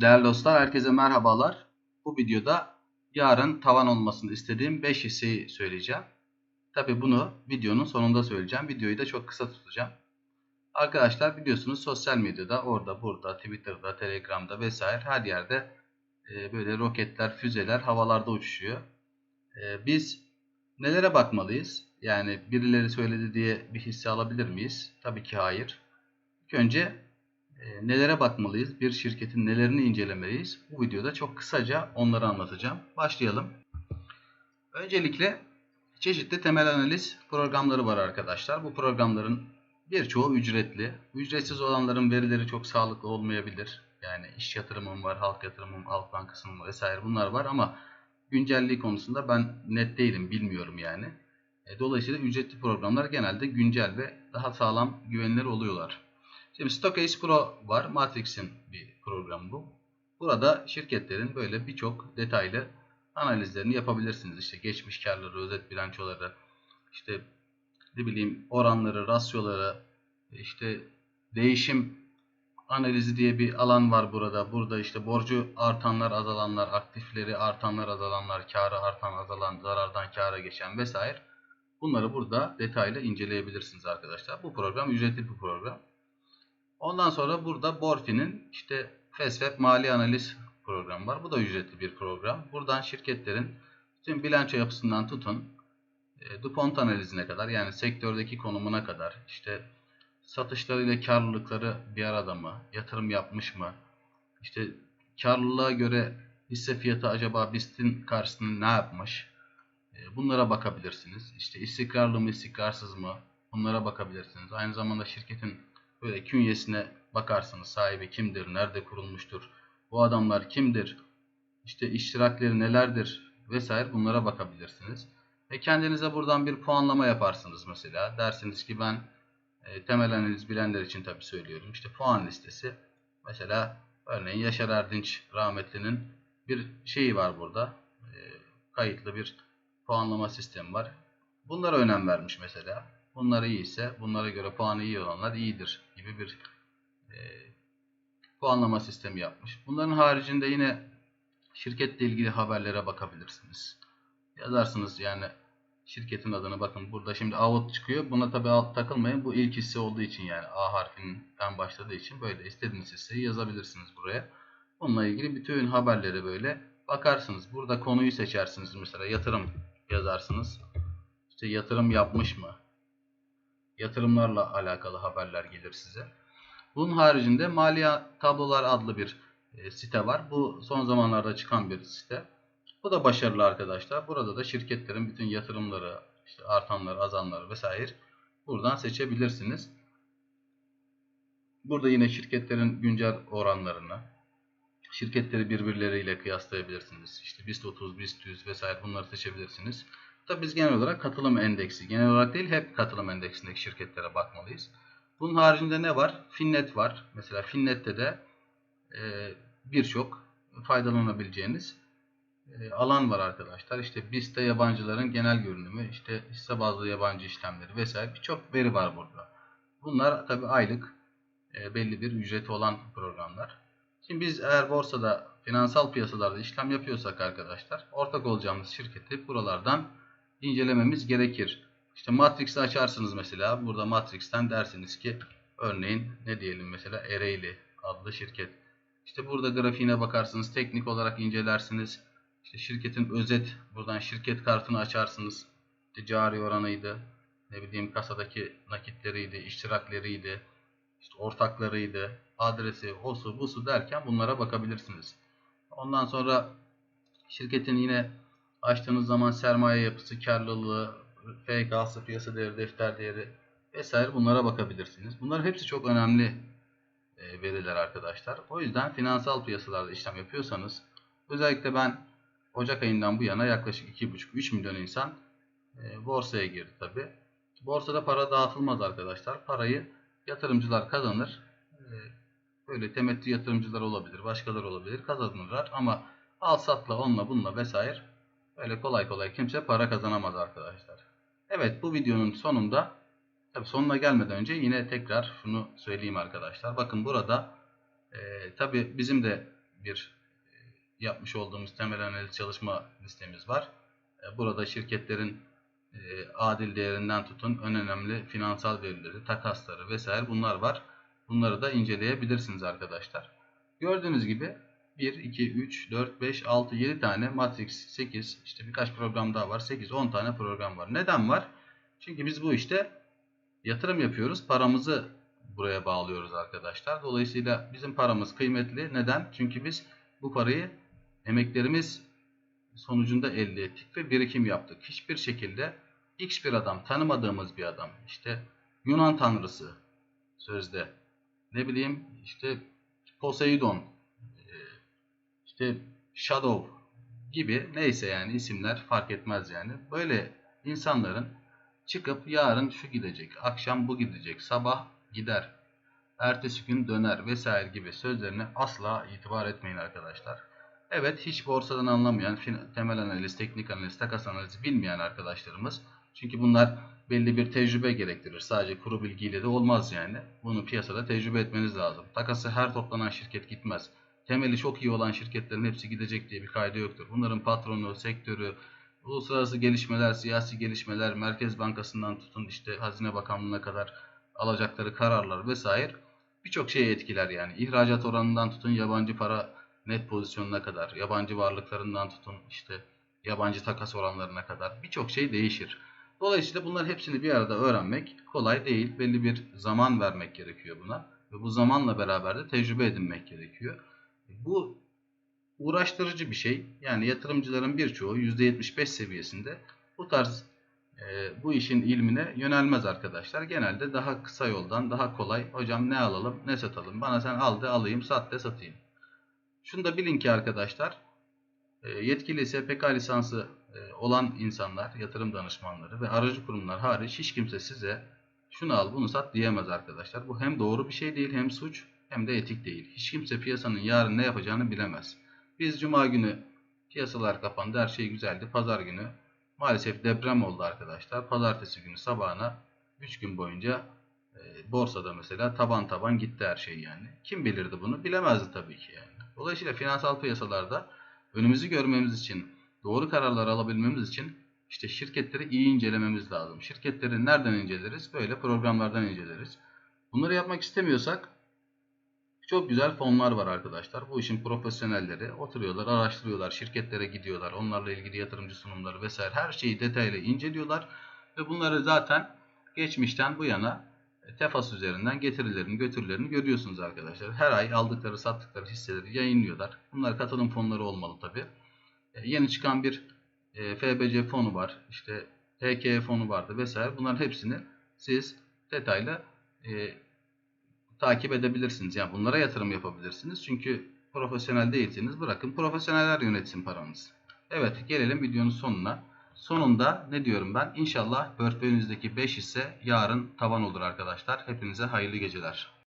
Değerli dostlar, herkese merhabalar. Bu videoda yarın tavan olmasını istediğim 5 hisseyi söyleyeceğim. Tabi bunu videonun sonunda söyleyeceğim. Videoyu da çok kısa tutacağım. Arkadaşlar biliyorsunuz sosyal medyada orada burada Twitter'da, Telegram'da vesaire her yerde e, böyle roketler, füzeler havalarda uçuşuyor. E, biz nelere bakmalıyız? Yani birileri söyledi diye bir hisse alabilir miyiz? Tabii ki hayır. İlk önce e, nelere bakmalıyız? Bir şirketin nelerini incelemeliyiz? Bu videoda çok kısaca onları anlatacağım. Başlayalım. Öncelikle çeşitli temel analiz programları var arkadaşlar. Bu programların birçoğu ücretli. Ücretsiz olanların verileri çok sağlıklı olmayabilir. Yani iş yatırımım var, halk yatırımım, halk bankasının vesaire bunlar var ama güncelliği konusunda ben net değilim, bilmiyorum yani. E, Dolayısıyla ücretli programlar genelde güncel ve daha sağlam güvenilir oluyorlar. Şimdi Stockace Pro var. Matrix'in bir programı bu. Burada şirketlerin böyle birçok detaylı analizlerini yapabilirsiniz. İşte geçmiş karları, özet bilançoları, işte ne bileyim oranları, rasyoları, işte değişim analizi diye bir alan var burada. Burada işte borcu artanlar, azalanlar, aktifleri artanlar, azalanlar, karı artan, azalan, zarardan kâra geçen vesaire. Bunları burada detaylı inceleyebilirsiniz arkadaşlar. Bu program ücretli bir program. Ondan sonra burada Borfi'nin işte FESFEP mali analiz programı var. Bu da ücretli bir program. Buradan şirketlerin tüm bilanço yapısından tutun e, DuPont analizine kadar yani sektördeki konumuna kadar işte satışlarıyla karlılıkları bir arada mı? Yatırım yapmış mı? İşte karlılığa göre hisse fiyatı acaba BIST'in karşısında ne yapmış? E, bunlara bakabilirsiniz. İşte istikrarlı mı istikrarsız mı? Bunlara bakabilirsiniz. Aynı zamanda şirketin böyle künyesine bakarsınız. Sahibi kimdir? Nerede kurulmuştur? Bu adamlar kimdir? İşte iştirakleri nelerdir? Vesaire bunlara bakabilirsiniz. Ve kendinize buradan bir puanlama yaparsınız mesela. Dersiniz ki ben e, temel analiz bilenler için tabii söylüyorum. İşte puan listesi. Mesela örneğin Yaşar Erdinç rahmetlinin bir şeyi var burada. E, kayıtlı bir puanlama sistemi var. Bunlara önem vermiş mesela. Bunlar iyi ise bunlara göre puanı iyi olanlar iyidir gibi bir e, puanlama sistemi yapmış. Bunların haricinde yine şirketle ilgili haberlere bakabilirsiniz. Yazarsınız yani şirketin adını bakın burada şimdi AVOT çıkıyor. Buna tabi alt takılmayın. Bu ilk hisse olduğu için yani A harfinden başladığı için böyle istediğiniz hisseyi yazabilirsiniz buraya. Bununla ilgili bütün haberleri böyle bakarsınız. Burada konuyu seçersiniz mesela yatırım yazarsınız. İşte yatırım yapmış mı? Yatırımlarla alakalı haberler gelir size. Bunun haricinde Maliya Tablolar adlı bir e, site var. Bu son zamanlarda çıkan bir site. Bu da başarılı arkadaşlar. Burada da şirketlerin bütün yatırımları, işte artanları, azanları vesaire buradan seçebilirsiniz. Burada yine şirketlerin güncel oranlarını, şirketleri birbirleriyle kıyaslayabilirsiniz. İşte BIST 30, BIST 100 vesaire bunları seçebilirsiniz. Tabi biz genel olarak katılım endeksi, genel olarak değil hep katılım endeksindeki şirketlere bakmalıyız. Bunun haricinde ne var? Finnet var. Mesela Finnet'te de e, birçok faydalanabileceğiniz e, alan var arkadaşlar. İşte BIST'te yabancıların genel görünümü, işte hisse bazlı yabancı işlemleri vesaire birçok veri var burada. Bunlar tabi aylık e, belli bir ücreti olan programlar. Şimdi biz eğer borsada finansal piyasalarda işlem yapıyorsak arkadaşlar ortak olacağımız şirketi buralardan incelememiz gerekir. İşte Matrix'i açarsınız mesela. Burada Matrix'ten dersiniz ki örneğin ne diyelim mesela Ereğli adlı şirket. İşte burada grafiğine bakarsınız. Teknik olarak incelersiniz. İşte şirketin özet buradan şirket kartını açarsınız. Ticari oranıydı. Ne bileyim kasadaki nakitleriydi, iştirakleriydi, işte ortaklarıydı, adresi, osu, busu derken bunlara bakabilirsiniz. Ondan sonra şirketin yine açtığınız zaman sermaye yapısı, karlılığı, FK'sı, piyasa değeri, defter değeri vesaire bunlara bakabilirsiniz. Bunlar hepsi çok önemli e, veriler arkadaşlar. O yüzden finansal piyasalarda işlem yapıyorsanız özellikle ben Ocak ayından bu yana yaklaşık 2,5-3 milyon insan e, borsaya girdi tabi. Borsada para dağıtılmaz arkadaşlar. Parayı yatırımcılar kazanır. E, böyle temettü yatırımcılar olabilir, başkaları olabilir kazanırlar ama al satla onunla bununla vesaire öyle kolay kolay kimse para kazanamaz arkadaşlar. Evet bu videonun sonunda tabi sonuna gelmeden önce yine tekrar şunu söyleyeyim arkadaşlar. Bakın burada e, tabi bizim de bir e, yapmış olduğumuz temel analiz çalışma listemiz var. E, Burada şirketlerin e, adil değerinden tutun en önemli finansal verileri, takasları vesaire bunlar var. Bunları da inceleyebilirsiniz arkadaşlar. Gördüğünüz gibi 1, 2, 3, 4, 5, 6, 7 tane Matrix 8 işte birkaç program daha var. 8, 10 tane program var. Neden var? Çünkü biz bu işte yatırım yapıyoruz. Paramızı buraya bağlıyoruz arkadaşlar. Dolayısıyla bizim paramız kıymetli. Neden? Çünkü biz bu parayı emeklerimiz sonucunda elde ettik ve birikim yaptık. Hiçbir şekilde X bir adam, tanımadığımız bir adam, işte Yunan tanrısı sözde, ne bileyim işte Poseidon, işte Shadow gibi neyse yani isimler fark etmez yani. Böyle insanların çıkıp yarın şu gidecek, akşam bu gidecek, sabah gider, ertesi gün döner vesaire gibi sözlerine asla itibar etmeyin arkadaşlar. Evet hiç borsadan anlamayan, temel analiz, teknik analiz, takas analizi bilmeyen arkadaşlarımız çünkü bunlar belli bir tecrübe gerektirir. Sadece kuru bilgiyle de olmaz yani. Bunu piyasada tecrübe etmeniz lazım. Takası her toplanan şirket gitmez. Temeli çok iyi olan şirketlerin hepsi gidecek diye bir kaydı yoktur. Bunların patronu, sektörü, uluslararası gelişmeler, siyasi gelişmeler, Merkez Bankası'ndan tutun işte Hazine Bakanlığı'na kadar alacakları kararlar vesaire birçok şeyi etkiler yani. İhracat oranından tutun yabancı para net pozisyonuna kadar, yabancı varlıklarından tutun işte yabancı takas oranlarına kadar birçok şey değişir. Dolayısıyla bunların hepsini bir arada öğrenmek kolay değil. Belli bir zaman vermek gerekiyor buna. Ve bu zamanla beraber de tecrübe edinmek gerekiyor. Bu uğraştırıcı bir şey. Yani yatırımcıların birçoğu %75 seviyesinde bu tarz e, bu işin ilmine yönelmez arkadaşlar. Genelde daha kısa yoldan daha kolay. Hocam ne alalım ne satalım. Bana sen al de alayım sat de satayım. Şunu da bilin ki arkadaşlar e, yetkili SPK lisansı e, olan insanlar, yatırım danışmanları ve aracı kurumlar hariç hiç kimse size şunu al bunu sat diyemez arkadaşlar. Bu hem doğru bir şey değil hem suç hem de etik değil. Hiç kimse piyasanın yarın ne yapacağını bilemez. Biz cuma günü piyasalar kapandı her şey güzeldi. Pazar günü maalesef deprem oldu arkadaşlar. Pazartesi günü sabahına 3 gün boyunca e, borsada mesela taban taban gitti her şey yani. Kim bilirdi bunu? Bilemezdi tabii ki yani. Dolayısıyla finansal piyasalarda önümüzü görmemiz için, doğru kararlar alabilmemiz için işte şirketleri iyi incelememiz lazım. Şirketleri nereden inceleriz? Böyle programlardan inceleriz. Bunları yapmak istemiyorsak çok güzel fonlar var arkadaşlar. Bu işin profesyonelleri oturuyorlar, araştırıyorlar, şirketlere gidiyorlar. Onlarla ilgili yatırımcı sunumları vesaire her şeyi detaylı inceliyorlar. Ve bunları zaten geçmişten bu yana Tefas üzerinden getirilerini, götürülerini görüyorsunuz arkadaşlar. Her ay aldıkları, sattıkları hisseleri yayınlıyorlar. Bunlar katılım fonları olmalı tabi. E, yeni çıkan bir e, FBC fonu var. İşte HK fonu vardı vesaire. Bunların hepsini siz detaylı e, takip edebilirsiniz. Yani bunlara yatırım yapabilirsiniz. Çünkü profesyonel değilseniz bırakın profesyoneller yönetsin paranızı. Evet gelelim videonun sonuna. Sonunda ne diyorum ben? İnşallah portföyünüzdeki 5 hisse yarın tavan olur arkadaşlar. Hepinize hayırlı geceler.